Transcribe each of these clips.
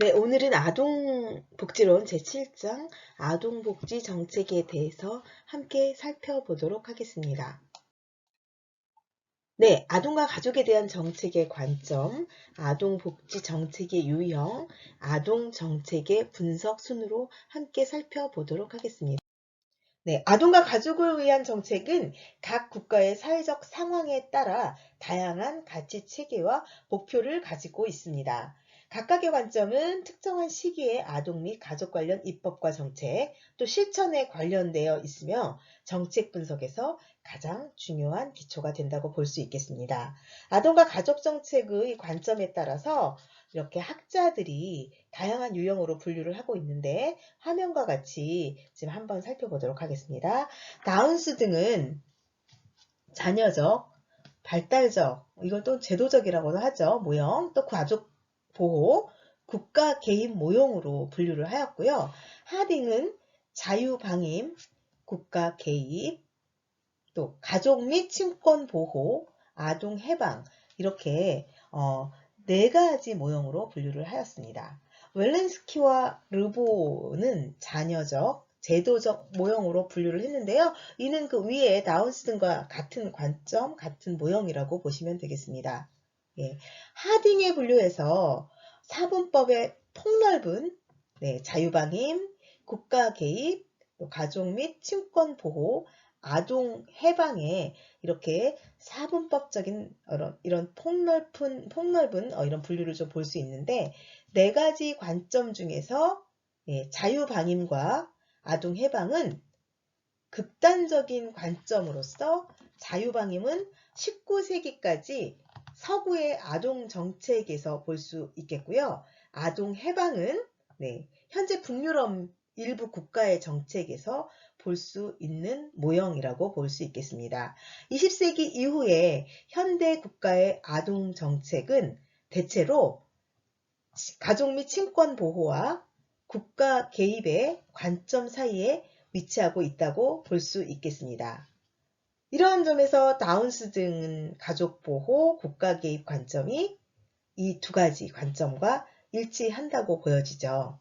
네, 오늘은 아동복지론 제7장 아동복지 정책에 대해서 함께 살펴보도록 하겠습니다. 네, 아동과 가족에 대한 정책의 관점, 아동복지 정책의 유형, 아동정책의 분석 순으로 함께 살펴보도록 하겠습니다. 네, 아동과 가족을 위한 정책은 각 국가의 사회적 상황에 따라 다양한 가치 체계와 목표를 가지고 있습니다. 각각의 관점은 특정한 시기에 아동 및 가족 관련 입법과 정책, 또 실천에 관련되어 있으며 정책 분석에서 가장 중요한 기초가 된다고 볼 수 있겠습니다. 아동과 가족 정책의 관점에 따라서 이렇게 학자들이 다양한 유형으로 분류를 하고 있는데 화면과 같이 지금 한번 살펴보도록 하겠습니다. 다운스 등은 자녀적, 발달적, 이걸 또 제도적이라고도 하죠. 모형, 또 가족 보호, 국가 개입 모형으로 분류를 하였고요. 하딩은 자유방임, 국가 개입, 또 가족 및 친권 보호, 아동 해방 이렇게 어, 네 가지 모형으로 분류를 하였습니다. 웰렌스키와 르보는 자녀적, 제도적 모형으로 분류를 했는데요. 이는 그 위에 다운스 등과 같은 관점, 같은 모형이라고 보시면 되겠습니다. 예, 하딩의 분류에서 사분법의 폭넓은 네, 자유방임, 국가 개입, 가족 및 친권 보호, 아동 해방에 이렇게 사분법적인 이런, 이런 폭넓은, 폭넓은 어, 이런 분류를 좀 볼 수 있는데 네 가지 관점 중에서 예, 자유방임과 아동 해방은 극단적인 관점으로서 자유방임은 19세기까지 서구의 아동 정책에서 볼 수 있겠고요. 아동 해방은 네, 현재 북유럽 일부 국가의 정책에서 볼 수 있는 모형이라고 볼 수 있겠습니다. 20세기 이후에 현대 국가의 아동 정책은 대체로 가족 및 친권 보호와 국가 개입의 관점 사이에 위치하고 있다고 볼 수 있겠습니다. 이러한 점에서 다운스 등은 가족 보호, 국가 개입 관점이 이 두 가지 관점과 일치한다고 보여지죠.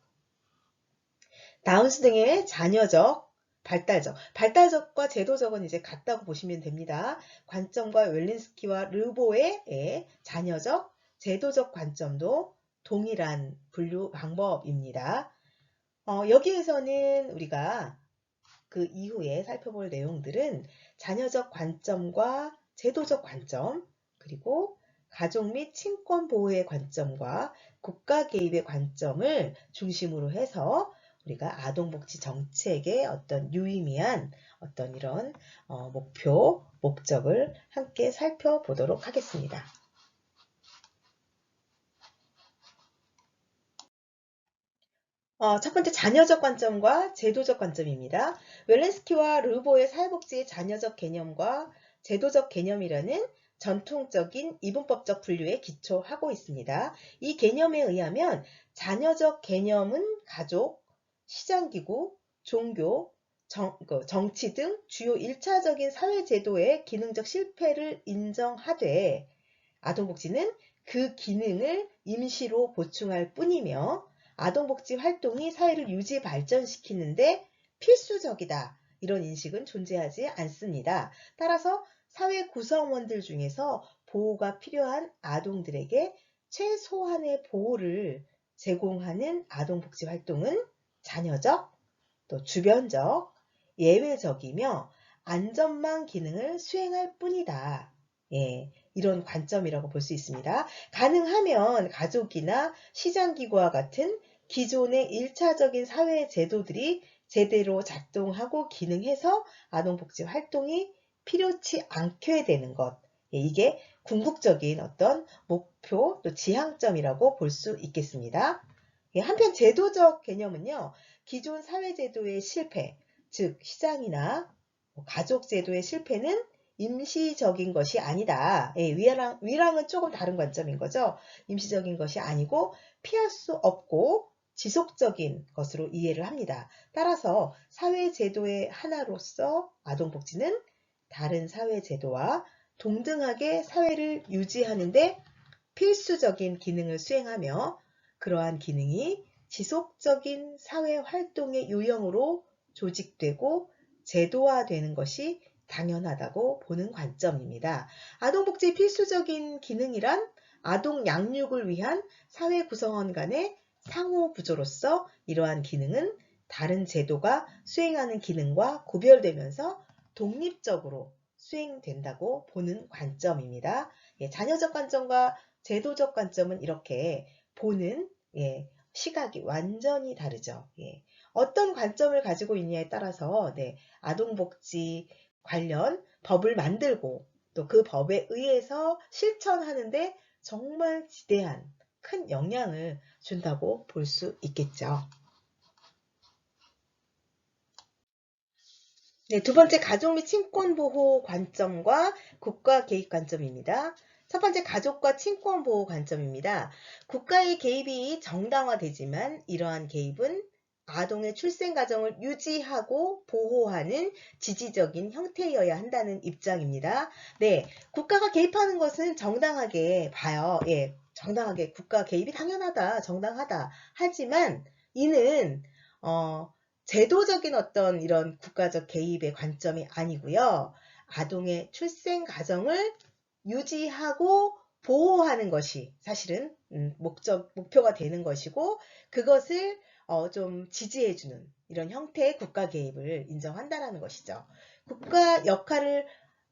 다운스 등의 자녀적, 발달적, 발달적과 제도적은 이제 같다고 보시면 됩니다. 관점과 웰린스키와 르보의 자녀적, 제도적 관점도 동일한 분류 방법입니다. 어, 여기에서는 우리가 그 이후에 살펴볼 내용들은 자녀적 관점과 제도적 관점, 그리고 가족 및 친권 보호의 관점과 국가 개입의 관점을 중심으로 해서 우리가 아동복지 정책의 어떤 유의미한 어떤 이런 어, 목표, 목적을 함께 살펴보도록 하겠습니다. 어, 첫 번째 자녀적 관점과 제도적 관점입니다. 웰렌스키와 르보의 사회복지의 자녀적 개념과 제도적 개념이라는 전통적인 이분법적 분류에 기초하고 있습니다. 이 개념에 의하면 자녀적 개념은 가족, 시장기구, 종교, 정, 그 정치 등 주요 1차적인 사회제도의 기능적 실패를 인정하되 아동복지는 그 기능을 임시로 보충할 뿐이며 아동복지 활동이 사회를 유지 발전시키는데 필수적이다. 이런 인식은 존재하지 않습니다. 따라서 사회 구성원들 중에서 보호가 필요한 아동들에게 최소한의 보호를 제공하는 아동복지 활동은 자녀적, 또 주변적, 예외적이며 안전망 기능을 수행할 뿐이다. 예, 이런 관점이라고 볼 수 있습니다. 가능하면 가족이나 시장기구와 같은 기존의 1차적인 사회 제도들이 제대로 작동하고 기능해서 아동복지 활동이 필요치 않게 되는 것. 예, 이게 궁극적인 어떤 목표 또 지향점이라고 볼 수 있겠습니다. 예, 한편 제도적 개념은요. 기존 사회제도의 실패, 즉 시장이나 뭐 가족제도의 실패는 임시적인 것이 아니다. 예, 위랑, 위랑은 조금 다른 관점인 거죠. 임시적인 것이 아니고 피할 수 없고 지속적인 것으로 이해를 합니다. 따라서 사회제도의 하나로서 아동복지는 다른 사회제도와 동등하게 사회를 유지하는데 필수적인 기능을 수행하며 그러한 기능이 지속적인 사회 활동의 유형으로 조직되고 제도화되는 것이 당연하다고 보는 관점입니다. 아동복지 필수적인 기능이란 아동 양육을 위한 사회 구성원 간의 상호 구조로서 이러한 기능은 다른 제도가 수행하는 기능과 구별되면서 독립적으로 수행된다고 보는 관점입니다. 예, 자녀적 관점과 제도적 관점은 이렇게 보는 예, 시각이 완전히 다르죠. 예. 어떤 관점을 가지고 있냐에 따라서 네, 아동복지 관련 법을 만들고 또 그 법에 의해서 실천하는데 정말 지대한 큰 영향을 준다고 볼 수 있겠죠. 네, 두 번째 가족 및 친권 보호 관점과 국가 개입 관점입니다. 첫 번째 가족과 친권 보호 관점입니다. 국가의 개입이 정당화되지만 이러한 개입은 아동의 출생 과정을 유지하고 보호하는 지지적인 형태여야 한다는 입장입니다. 네, 국가가 개입하는 것은 정당하게 봐요. 예, 정당하게 국가 개입이 당연하다, 정당하다. 하지만 이는 어, 제도적인 어떤 이런 국가적 개입의 관점이 아니고요. 아동의 출생 과정을 유지하고 보호하는 것이 사실은 음, 목적 목표가 되는 것이고 그것을 어, 좀 지지해주는 이런 형태의 국가 개입을 인정한다라는 것이죠. 국가 역할을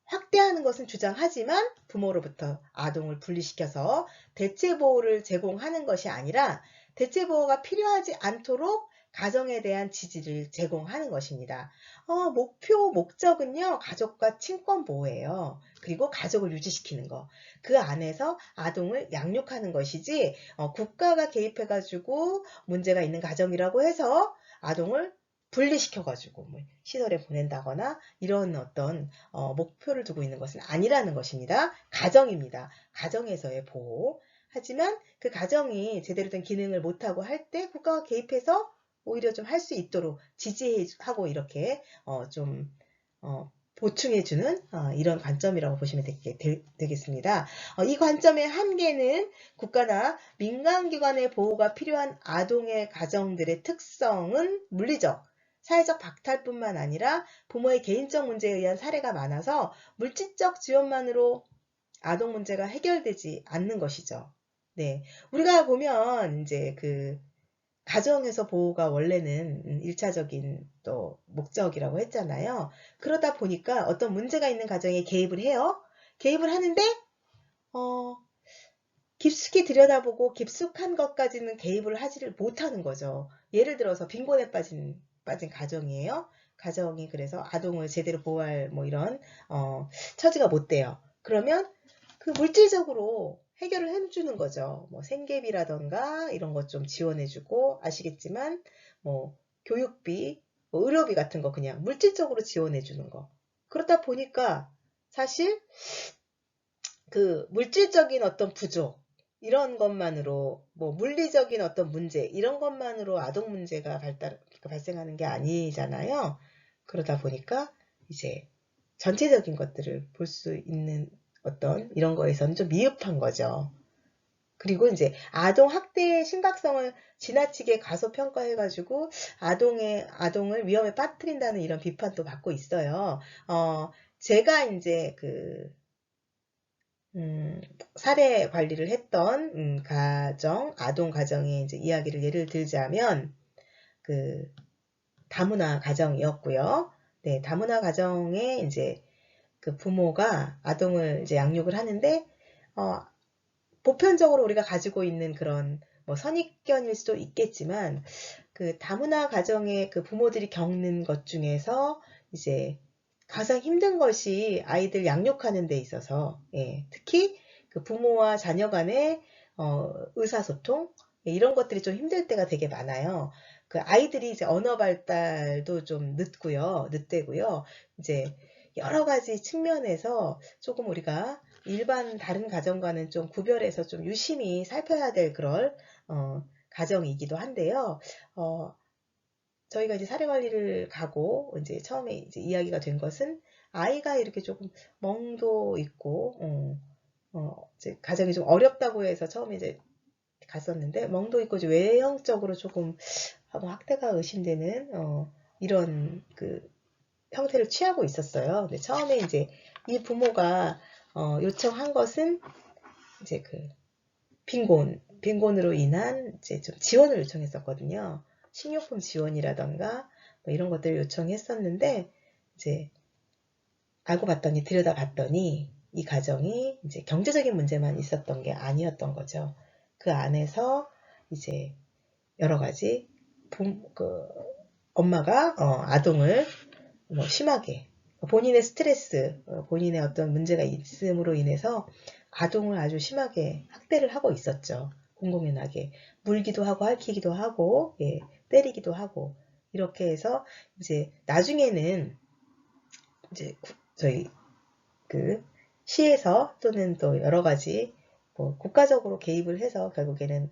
확대하는 것은 주장하지만 부모로부터 아동을 분리시켜서 대체 보호를 제공하는 것이 아니라 대체 보호가 필요하지 않도록 가정에 대한 지지를 제공하는 것입니다. 어, 목표, 목적은요, 가족과 친권 보호예요. 그리고 가족을 유지시키는 거. 그 안에서 아동을 양육하는 것이지, 어, 국가가 개입해가지고 문제가 있는 가정이라고 해서 아동을 분리시켜가지고 뭐 시설에 보낸다거나 이런 어떤 어, 목표를 두고 있는 것은 아니라는 것입니다. 가정입니다. 가정에서의 보호. 하지만 그 가정이 제대로 된 기능을 못하고 할 때 국가가 개입해서 오히려 좀 할 수 있도록 지지하고 이렇게 어, 좀 어, 보충해주는 어, 이런 관점이라고 보시면 되, 겠 습니다 어, 이 관점의 한계는 국가나 민간기관의 보호가 필요한 아동의 가정들의 특성은 물리적, 사회적 박탈뿐만 아니라 부모의 개인적 문제에 의한 사례가 많아서 물질적 지원만으로 아동 문제가 해결되지 않는 것이죠. 네. 우리가 보면 이제 그 가정에서 보호가 원래는 1차적인 또 목적이라고 했잖아요. 그러다 보니까 어떤 문제가 있는 가정에 개입을 해요. 개입을 하는데 어, 깊숙이 들여다보고 깊숙한 것까지는 개입을 하지를 못하는 거죠. 예를 들어서 빈곤에 빠진 빠진 가정이에요. 가정이 그래서 아동을 제대로 보호할 뭐 이런 어, 처지가 못 돼요. 그러면 그 물질적으로 해결을 해주는 거죠. 뭐 생계비라던가 이런 것 좀 지원해주고 아시겠지만 뭐 교육비, 뭐 의료비 같은 거 그냥 물질적으로 지원해주는 거. 그러다 보니까 사실 그 물질적인 어떤 부족 이런 것만으로 뭐 물리적인 어떤 문제 이런 것만으로 아동 문제가 발달, 발생하는 게 아니잖아요. 그러다 보니까 이제 전체적인 것들을 볼 수 있는 어떤 이런 거에서는 좀 미흡한 거죠. 그리고 이제 아동 학대의 심각성을 지나치게 가소 평가해가지고 아동의 아동을 위험에 빠뜨린다는 이런 비판도 받고 있어요. 어, 제가 이제 그 음, 사례 관리를 했던 음, 가정, 아동 가정의 이제 이야기를 예를 들자면 그 다문화 가정이었고요. 네, 다문화 가정에 이제 그 부모가 아동을 이제 양육을 하는데 어, 보편적으로 우리가 가지고 있는 그런 뭐 선입견일 수도 있겠지만 그 다문화 가정의 그 부모들이 겪는 것 중에서 이제 가장 힘든 것이 아이들 양육하는 데 있어서 예, 특히 그 부모와 자녀 간의 어, 의사소통 예, 이런 것들이 좀 힘들 때가 되게 많아요. 그 아이들이 이제 언어 발달도 좀 늦고요, 늦대고요. 이제 여러 가지 측면에서 조금 우리가 일반 다른 가정과는 좀 구별해서 좀 유심히 살펴야 될 그런 어, 가정이기도 한데요. 어, 저희가 이제 사례 관리를 가고 이제 처음에 이제 이야기가 된 것은 아이가 이렇게 조금 멍도 있고 어, 어, 이제 가정이 좀 어렵다고 해서 처음에 이제 갔었는데 멍도 있고 외형적으로 조금 뭐 학대가 의심되는 어, 이런 그 형태를 취하고 있었어요. 근데 처음에 이제 이 부모가 어, 요청한 것은 이제 그 빈곤, 빈곤으로 인한 이제 좀 지원을 요청했었거든요. 식료품 지원이라던가 뭐 이런 것들을 요청했었는데 이제 알고 봤더니 들여다 봤더니 이 가정이 이제 경제적인 문제만 있었던 게 아니었던 거죠. 그 안에서 이제 여러 가지 부, 그 엄마가 어, 아동을 뭐 심하게 본인의 스트레스, 어, 본인의 어떤 문제가 있음으로 인해서 아동을 아주 심하게 학대를 하고 있었죠. 공공연하게 물기도 하고 핥히기도 하고 예, 때리기도 하고 이렇게 해서 이제 나중에는 이제 구- 저희 그 시에서 또는 또 여러 가지 뭐 국가적으로 개입을 해서 결국에는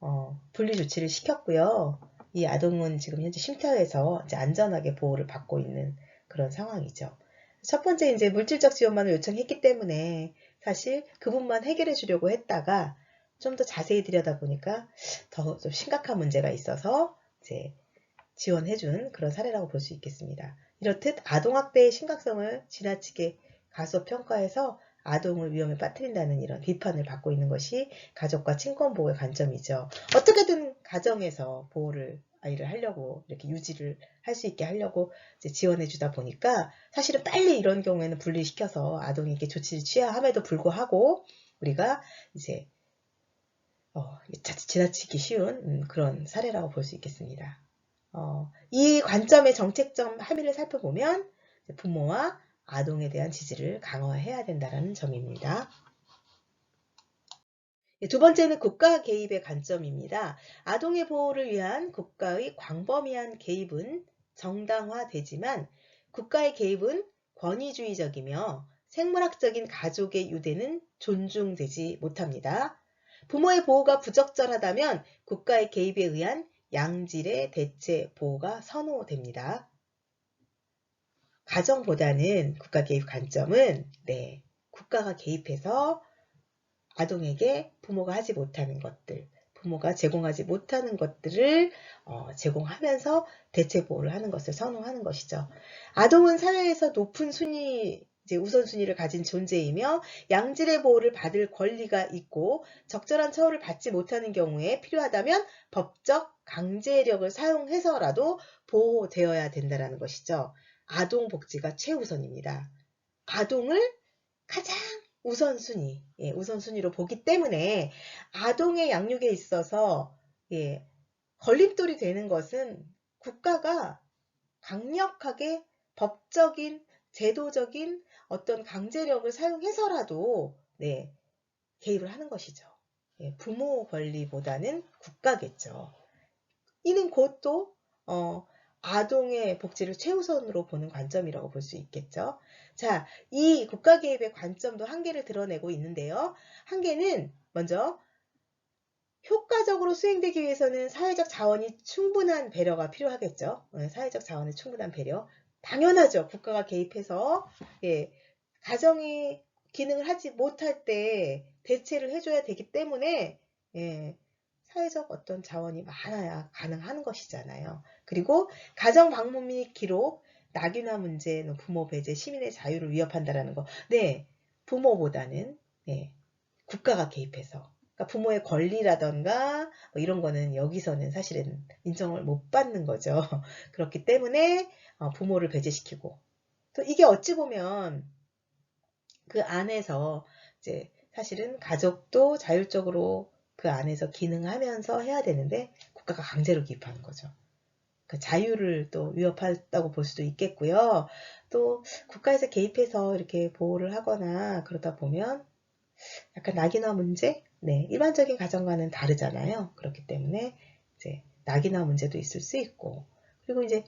어, 분리 조치를 시켰고요. 이 아동은 지금 현재 쉼터에서 이제 안전하게 보호를 받고 있는 그런 상황이죠. 첫 번째 이제 물질적 지원만을 요청했기 때문에 사실 그분만 해결해 주려고 했다가 좀 더 자세히 들여다보니까 더 좀 심각한 문제가 있어서 이제 지원해 준 그런 사례라고 볼 수 있겠습니다. 이렇듯 아동학대의 심각성을 지나치게 가소 평가해서 아동을 위험에 빠뜨린다는 이런 비판을 받고 있는 것이 가족과 친권 보호의 관점이죠. 어떻게든 가정에서 보호를 아이를 하려고 이렇게 유지를 할 수 있게 하려고 지원해 주다 보니까 사실은 빨리 이런 경우에는 분리시켜서 아동에게 조치를 취해야 함에도 불구하고 우리가 이제 어, 지나치기 쉬운 음, 그런 사례라고 볼 수 있겠습니다. 어, 이 관점의 정책적 함의를 살펴보면 부모와 아동에 대한 지지를 강화해야 된다는 점입니다. 예, 두 번째는 국가 개입의 관점입니다. 아동의 보호를 위한 국가의 광범위한 개입은 정당화되지만 국가의 개입은 권위주의적이며 생물학적인 가족의 유대는 존중되지 못합니다. 부모의 보호가 부적절하다면 국가의 개입에 의한 양질의 대체 보호가 선호됩니다. 가정보다는 국가 개입 관점은 네, 국가가 개입해서 아동에게 부모가 하지 못하는 것들, 부모가 제공하지 못하는 것들을 어, 제공하면서 대체 보호를 하는 것을 선호하는 것이죠. 아동은 사회에서 높은 순위, 우선순위를 가진 존재이며 양질의 보호를 받을 권리가 있고 적절한 처우를 받지 못하는 경우에 필요하다면 법적 강제력을 사용해서라도 보호되어야 된다는 것이죠. 아동 복지가 최우선입니다. 아동을 가장 우선순위, 예, 우선순위로 보기 때문에 아동의 양육에 있어서 예, 걸림돌이 되는 것은 국가가 강력하게 법적인, 제도적인 어떤 강제력을 사용해서라도 네, 개입을 하는 것이죠. 예, 부모 권리보다는 국가겠죠. 이는 곧또 어, 아동의 복지를 최우선으로 보는 관점이라고 볼 수 있겠죠. 자, 이 국가 개입의 관점도 한계를 드러내고 있는데요. 한계는 먼저 효과적으로 수행되기 위해서는 사회적 자원이 충분한 배려가 필요하겠죠. 어, 사회적 자원의 충분한 배려. 당연하죠. 국가가 개입해서 예, 가정이 기능을 하지 못할 때 대체를 해줘야 되기 때문에 예, 사회적 어떤 자원이 많아야 가능한 것이잖아요. 그리고 가정 방문 및 기록, 낙인화 문제, 부모 배제, 시민의 자유를 위협한다라는 거. 네, 부모보다는 네, 국가가 개입해서. 그러니까 부모의 권리라던가 뭐 이런 거는 여기서는 사실은 인정을 못 받는 거죠. 그렇기 때문에 어, 부모를 배제시키고 또 이게 어찌 보면 그 안에서 이제 사실은 가족도 자율적으로 그 안에서 기능하면서 해야 되는데 국가가 강제로 개입하는 거죠. 그 자유를 또 위협한다고 볼 수도 있겠고요. 또 국가에서 개입해서 이렇게 보호를 하거나 그러다 보면 약간 낙인화 문제? 네, 일반적인 가정과는 다르잖아요. 그렇기 때문에 이제 낙인화 문제도 있을 수 있고 그리고 이제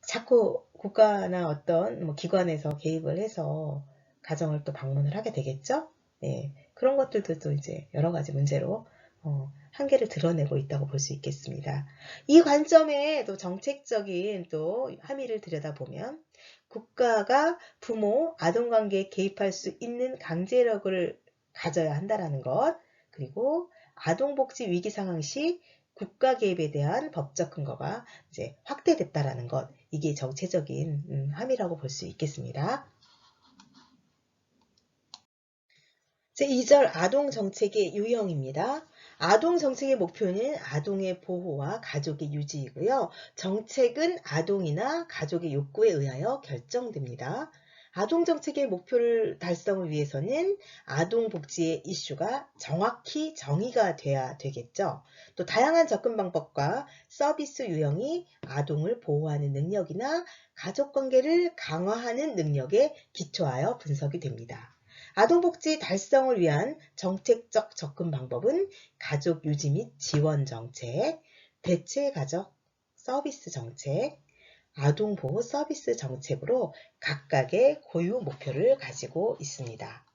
자꾸 국가나 어떤 뭐 기관에서 개입을 해서 가정을 또 방문을 하게 되겠죠. 네, 그런 것들도 또 이제 여러 가지 문제로 어, 한계를 드러내고 있다고 볼 수 있겠습니다. 이 관점에 또 정책적인 또 함의를 들여다보면 국가가 부모, 아동 관계에 개입할 수 있는 강제력을 가져야 한다라는 것, 그리고 아동복지 위기 상황 시 국가 개입에 대한 법적 근거가 이제 확대됐다라는 것, 이게 정체적인 음, 함이라고 볼 수 있겠습니다. 제2절 아동 정책의 유형입니다. 아동 정책의 목표는 아동의 보호와 가족의 유지이고요. 정책은 아동이나 가족의 욕구에 의하여 결정됩니다. 아동 정책의 목표를 달성을 위해서는 아동 복지의 이슈가 정확히 정의가 돼야 되겠죠. 또 다양한 접근 방법과 서비스 유형이 아동을 보호하는 능력이나 가족 관계를 강화하는 능력에 기초하여 분석이 됩니다. 아동복지 달성을 위한 정책적 접근 방법은 가족 유지 및 지원 정책, 대체 가족 서비스 정책, 아동보호 서비스 정책으로 각각의 고유 목표를 가지고 있습니다.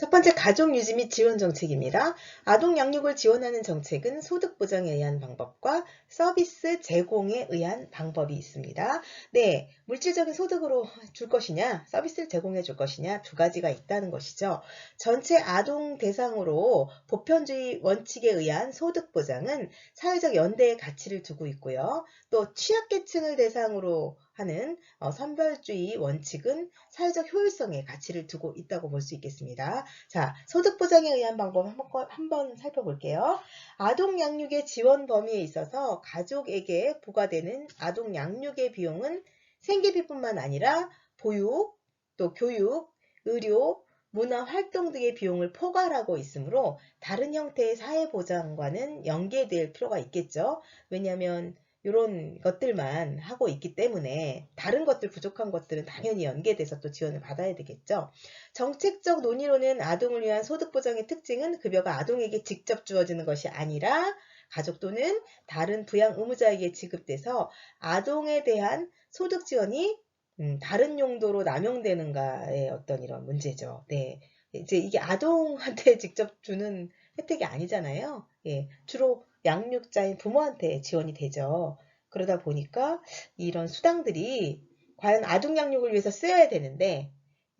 첫 번째 가족 유지 및 지원 정책입니다. 아동 양육을 지원하는 정책은 소득 보장에 의한 방법과 서비스 제공에 의한 방법이 있습니다. 네, 물질적인 소득으로 줄 것이냐, 서비스를 제공해 줄 것이냐 두 가지가 있다는 것이죠. 전체 아동 대상으로 보편주의 원칙에 의한 소득 보장은 사회적 연대의 가치를 두고 있고요. 또 취약계층을 대상으로 하는 어, 선별주의 원칙은 사회적 효율성의 가치를 두고 있다고 볼 수 있겠습니다. 자, 소득 보장에 의한 방법 한번 살펴볼게요. 아동 양육의 지원 범위에 있어서 가족에게 부과되는 아동 양육의 비용은 생계비뿐만 아니라 보육, 또 교육, 의료, 문화 활동 등의 비용을 포괄하고 있으므로 다른 형태의 사회보장과는 연계될 필요가 있겠죠. 왜냐하면 이런 것들만 하고 있기 때문에 다른 것들 부족한 것들은 당연히 연계돼서 또 지원을 받아야 되겠죠. 정책적 논의로는 아동을 위한 소득 보장의 특징은 급여가 아동에게 직접 주어지는 것이 아니라 가족 또는 다른 부양 의무자에게 지급돼서 아동에 대한 소득 지원이 음, 다른 용도로 남용되는가의 어떤 이런 문제죠. 네. 이제 이게 아동한테 직접 주는 혜택이 아니잖아요. 예, 주로 양육자인 부모한테 지원이 되죠. 그러다 보니까 이런 수당들이 과연 아동 양육을 위해서 쓰여야 되는데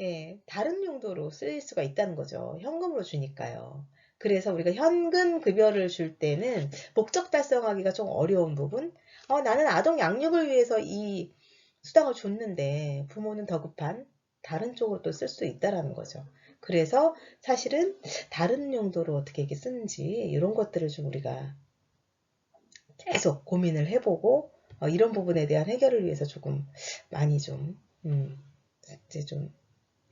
예, 다른 용도로 쓰일 수가 있다는 거죠. 현금으로 주니까요. 그래서 우리가 현금 급여를 줄 때는 목적 달성하기가 좀 어려운 부분 어, 나는 아동 양육을 위해서 이 수당을 줬는데 부모는 더 급한 다른 쪽으로 또 쓸 수 있다라는 거죠. 그래서 사실은 다른 용도로 어떻게 이렇게 쓰는지 이런 것들을 좀 우리가 계속 고민을 해보고 어, 이런 부분에 대한 해결을 위해서 조금 많이 좀 음, 이제 좀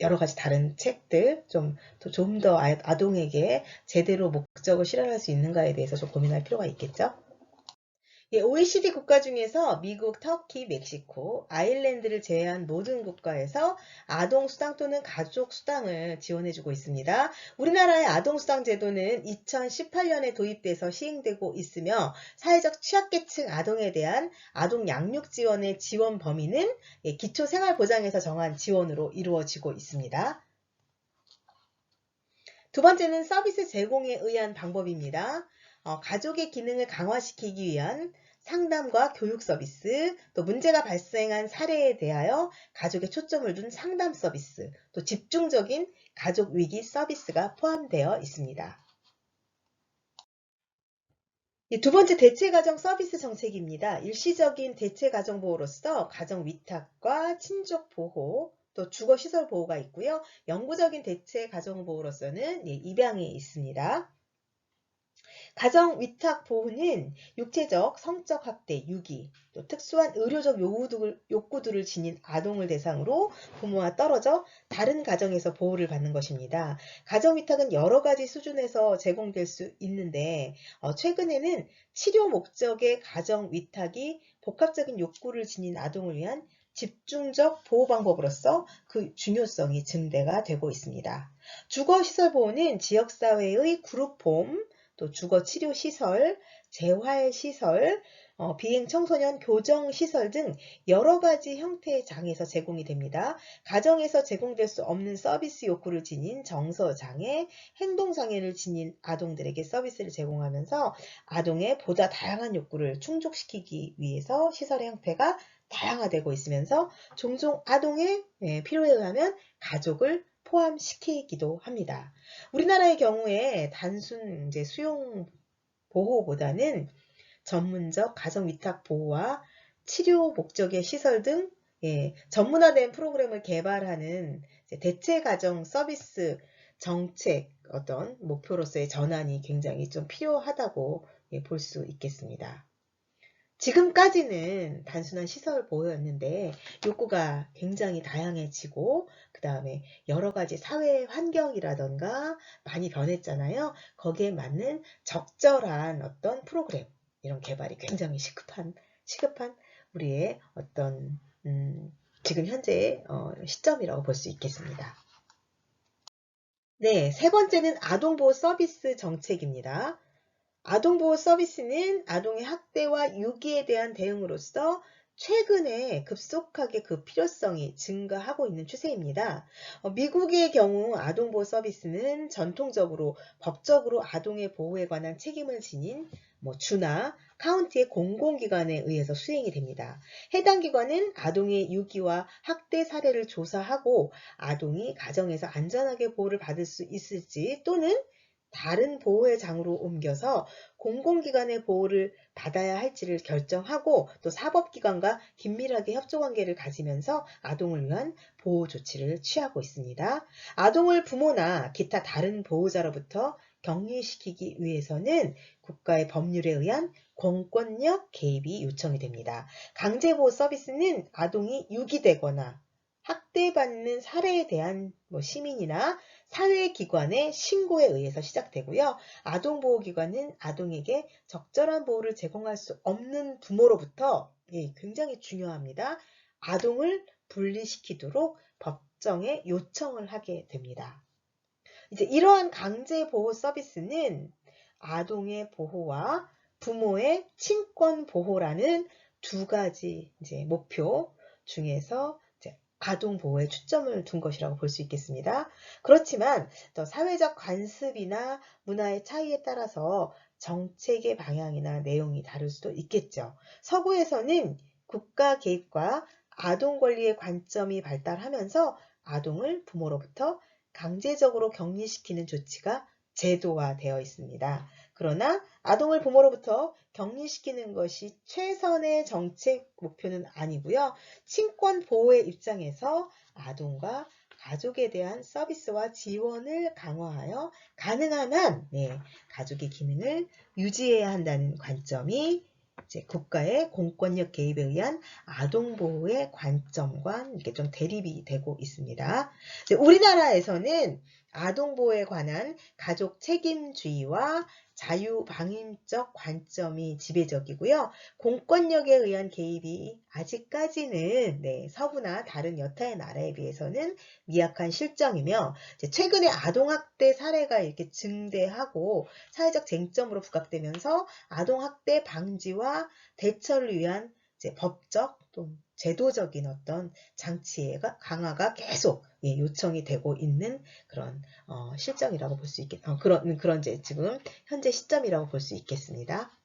여러 가지 다른 책들 좀좀더 아동에게 제대로 목적을 실현할 수 있는가에 대해서 좀 고민할 필요가 있겠죠. 예, OECD 국가 중에서 미국, 터키, 멕시코, 아일랜드를 제외한 모든 국가에서 아동 수당 또는 가족 수당을 지원해주고 있습니다. 우리나라의 아동 수당 제도는 2018년에 도입돼서 시행되고 있으며 사회적 취약계층 아동에 대한 아동 양육 지원의 지원 범위는 예, 기초생활보장에서 정한 지원으로 이루어지고 있습니다. 두 번째는 서비스 제공에 의한 방법입니다. 어, 가족의 기능을 강화시키기 위한 상담과 교육 서비스, 또 문제가 발생한 사례에 대하여 가족의 초점을 둔 상담 서비스, 또 집중적인 가족 위기 서비스가 포함되어 있습니다. 두 번째 대체가정 서비스 정책입니다. 일시적인 대체가정 보호로서 가정 위탁과 친족 보호, 또 주거시설 보호가 있고요. 영구적인 대체가정 보호로서는 예, 입양이 있습니다. 가정 위탁 보호는 육체적, 성적 학대, 유기, 또 특수한 의료적 요구들, 욕구들을 지닌 아동을 대상으로 부모와 떨어져 다른 가정에서 보호를 받는 것입니다. 가정 위탁은 여러 가지 수준에서 제공될 수 있는데 어, 최근에는 치료 목적의 가정 위탁이 복합적인 욕구를 지닌 아동을 위한 집중적 보호 방법으로서 그 중요성이 증대가 되고 있습니다. 주거시설 보호는 지역사회의 그룹홈, 또 주거 치료 시설, 재활 시설, 어, 비행 청소년 교정 시설 등 여러 가지 형태의 장에서 제공이 됩니다. 가정에서 제공될 수 없는 서비스 욕구를 지닌 정서장애, 행동장애를 지닌 아동들에게 서비스를 제공하면서 아동의 보다 다양한 욕구를 충족시키기 위해서 시설의 형태가 다양화되고 있으면서 종종 아동의 예, 필요에 의하면 가족을 포함시키기도 합니다. 우리나라의 경우에 단순 이제 수용 보호보다는 전문적 가정 위탁 보호와 치료 목적의 시설 등 예, 전문화된 프로그램을 개발하는 대체 가정 서비스 정책 어떤 목표로서의 전환이 굉장히 좀 필요하다고 예, 볼 수 있겠습니다. 지금까지는 단순한 시설 보호였는데 욕구가 굉장히 다양해지고 그 다음에 여러 가지 사회 환경이라던가 많이 변했잖아요. 거기에 맞는 적절한 어떤 프로그램 이런 개발이 굉장히 시급한 시급한 우리의 어떤 음, 지금 현재의 어, 시점이라고 볼 수 있겠습니다. 네, 세 번째는 아동보호 서비스 정책입니다. 아동보호 서비스는 아동의 학대와 유기에 대한 대응으로서 최근에 급속하게 그 필요성이 증가하고 있는 추세입니다. 어, 미국의 경우 아동보호 서비스는 전통적으로 법적으로 아동의 보호에 관한 책임을 지닌 뭐 주나 카운티의 공공기관에 의해서 수행이 됩니다. 해당 기관은 아동의 유기와 학대 사례를 조사하고 아동이 가정에서 안전하게 보호를 받을 수 있을지 또는 다른 보호의 장으로 옮겨서 공공기관의 보호를 받아야 할지를 결정하고 또 사법기관과 긴밀하게 협조관계를 가지면서 아동을 위한 보호 조치를 취하고 있습니다. 아동을 부모나 기타 다른 보호자로부터 격리시키기 위해서는 국가의 법률에 의한 공권력 개입이 요청이 됩니다. 강제보호 서비스는 아동이 유기되거나 학대받는 사례에 대한 뭐 시민이나 사회기관의 신고에 의해서 시작되고요. 아동보호기관은 아동에게 적절한 보호를 제공할 수 없는 부모로부터 예, 굉장히 중요합니다. 아동을 분리시키도록 법정에 요청을 하게 됩니다. 이제 이러한 강제 보호 서비스는 아동의 보호와 부모의 친권 보호라는 두 가지 이제 목표 중에서 아동 보호에 초점을 둔 것이라고 볼 수 있겠습니다. 그렇지만 또 사회적 관습이나 문화의 차이에 따라서 정책의 방향이나 내용이 다를 수도 있겠죠. 서구에서는 국가 개입과 아동 권리의 관점이 발달하면서 아동을 부모로부터 강제적으로 격리시키는 조치가 제도화되어 있습니다. 그러나 아동을 부모로부터 격리시키는 것이 최선의 정책 목표는 아니고요. 친권 보호의 입장에서 아동과 가족에 대한 서비스와 지원을 강화하여 가능한 한 네, 가족의 기능을 유지해야 한다는 관점이 이제 국가의 공권력 개입에 의한 아동 보호의 관점과 이렇게 좀 대립이 되고 있습니다. 우리나라에서는 아동 보호에 관한 가족 책임주의와 자유방임적 관점이 지배적이고요. 공권력에 의한 개입이 아직까지는 네, 서구나 다른 여타의 나라에 비해서는 미약한 실정이며 최근에 아동학대 사례가 이렇게 증대하고 사회적 쟁점으로 부각되면서 아동학대 방지와 대처를 위한 법적 또 제도적인 어떤 장치가 강화가 계속 예, 요청이 되고 있는 그런 어, 실정이라고 볼 수 있겠 어, 그런 그런 이제 지금 현재 시점이라고 볼 수 있겠습니다.